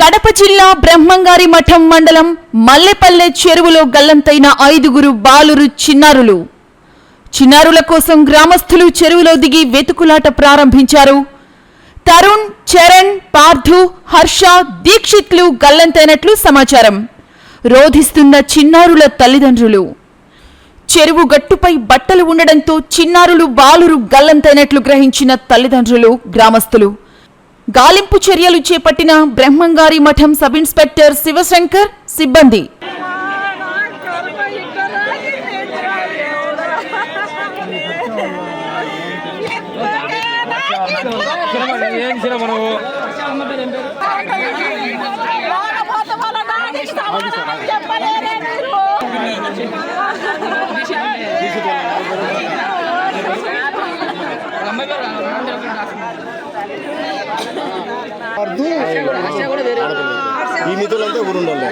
కడప జిల్లా బ్రహ్మంగారి మఠం మండలం మల్లెపల్లె చెరువులో గల్లంతైన ఐదుగురు బాలురు చిన్నారులు. చిన్నారుల కోసం గ్రామస్తులు చెరువులో దిగి వెతుకులాట ప్రారంభించారు. తరుణ్ చరణ్ పార్థు హర్ష దీక్షిత్లు గల్లంతైనట్లు సమాచారం. రోధిస్తున్న చిన్నారుల తల్లిదండ్రులు. చెరువు గట్టుపై బట్టలు ఉండడంతో చిన్నారులు బాలురు గల్లంతైనట్లు గ్రహించిన తల్లిదండ్రులు గ్రామస్తులు. గాలింపు చర్యలు చేపట్టిన బ్రహ్మంగారి మఠం సబ్ ఇన్స్పెక్టర్ శివశంకర్ సిబ్బంది. ఏం ఈ మిథులంతా ఊరుండాలి.